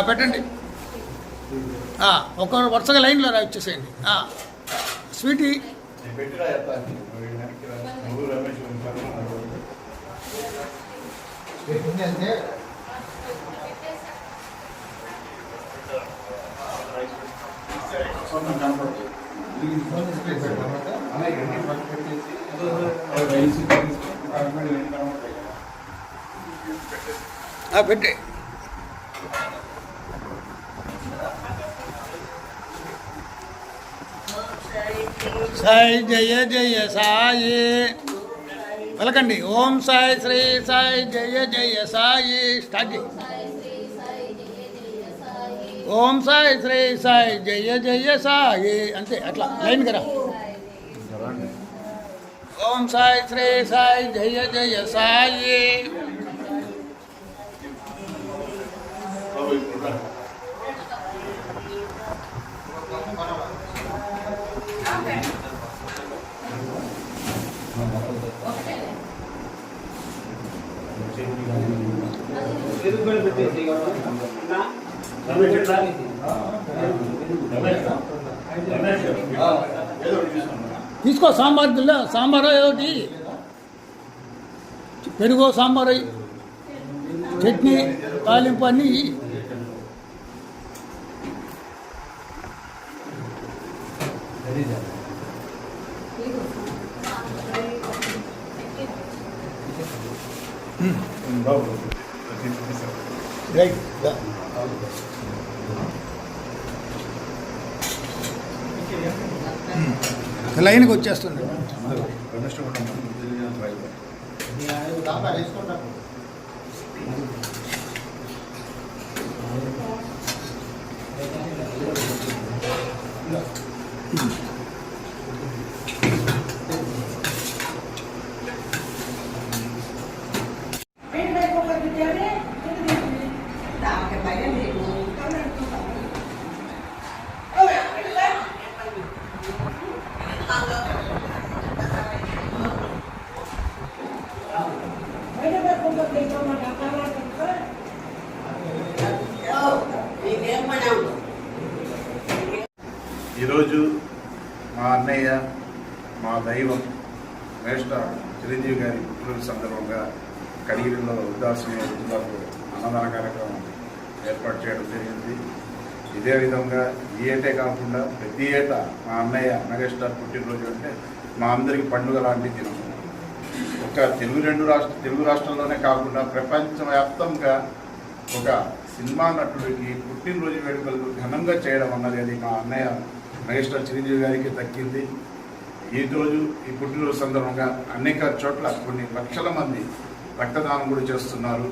పెట్టండి. ఒక వరుసగా లైన్లో రా ఇచ్చేసేయండి. స్వీటీ. పెట్టే. సాయి జయ జయ సాయి. వెలకండి. ఓం సాయి శ్రీ సాయి జయ జయ సాయి. స్టార్ట్ ఓం సాయి శ్రీ సాయి జయ జయ సాయి. అంతే అట్లా. లైన్ కదా ఓం సాయి శ్రీ సాయి జయ జయ సాయి. తీసుకో సాంబార్ దిల్ల సాంబారో ఏదోటి. పెరుగో సాంబార్ చట్నీ తాలింపు అన్నీ బాగుంది రైట్ దా. లైన్కి వచ్చేస్తుంది. ఈరోజు మా అన్నయ్య మా దైవం మేష్ట చిరంజీవి గారి పుట్టినరోజు సందర్భంగా కడిగిరిలో వృద్ధాశ్రమ వృద్ధులకు అన్నదాన కార్యక్రమం ఏర్పాటు చేయడం జరిగింది. ఇదే విధంగా ఈ ఏటే కాకుండా ప్రతి ఏటా మా అన్నయ్య మెగాస్టార్ పుట్టినరోజు అంటే మా అందరికీ పండుగ లాంటి దినం. ఒక తెలుగు రెండు రాష్ట్ర తెలుగు రాష్ట్రంలోనే కాకుండా ప్రపంచవ్యాప్తంగా ఒక సినిమా నటుడికి పుట్టినరోజు వేడుకలు ఘనంగా చేయడం అన్నది అది మా అన్నయ్య మెగాస్టార్ చిరంజీవి గారికి దక్కింది. ఈరోజు ఈ పుట్టినరోజు సందర్భంగా అనేక చోట్ల కొన్ని లక్షల మంది రక్తదానం కూడా చేస్తున్నారు.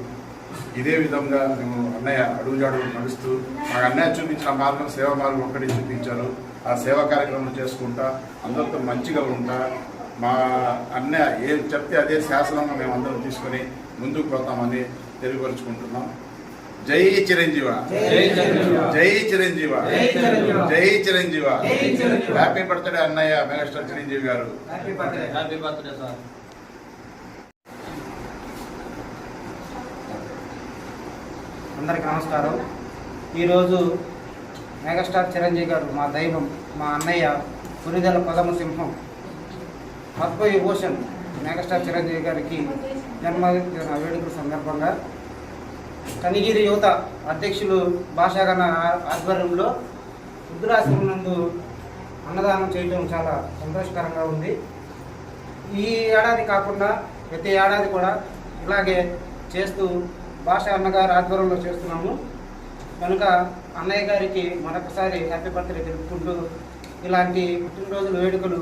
ఇదే విధంగా మేము అన్నయ్య అడుగుజాడు నడుస్తూ మా అన్నయ్య చూపించిన మార్గం సేవా మార్గం ఒక్కటి చూపించారు. ఆ సేవా కార్యక్రమం చేసుకుంటా అందరితో మంచిగా ఉంటా మా అన్నయ్య ఏం చెప్తే అదే శాసనంగా మేము అందరం తీసుకొని ముందుకు పోతామని తెలియపరుచుకుంటున్నాం. జై చిరంజీవ. జై చిరంజీవ. జై చిరంజీవ. హ్యాపీ బర్త్డే అన్నయ్య megastar Chiranjeevi garu. Happy birthday happy birthday sir అందరికి నమస్కారం. ఈరోజు మెగాస్టార్ చిరంజీవి గారు మా దైవం మా అన్నయ్య పురిదల పదమ సింహం. పద్మ ఓషన్ మెగాస్టార్ చిరంజీవి గారికి జన్మదిన వేడుకల సందర్భంగా కనిగిరి యువత అధ్యక్షులు భాషాగణ ఆధ్వర్యంలో రుద్రాశ్రమం నందు అన్నదానం చేయడం చాలా సంతోషకరంగా ఉంది. ఈ ఏడాది కాకుండా ప్రతి ఏడాది కూడా ఇలాగే చేస్తూ భాష అన్నగారి ఆధ్వర్యంలో చేస్తున్నాము. కనుక అన్నయ్య గారికి మరొకసారి హ్యాపీ బర్త్డే తెలుపుకుంటూ ఇలాంటి పుట్టినరోజుల వేడుకలు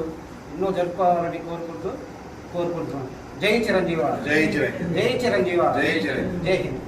ఎన్నో జరుపుకోవాలని కోరుకుంటూ కోరుకుంటున్నాను. జై చిరంజీవ జై చిరంజీవి జై చిరంజీవ. జై హింద్.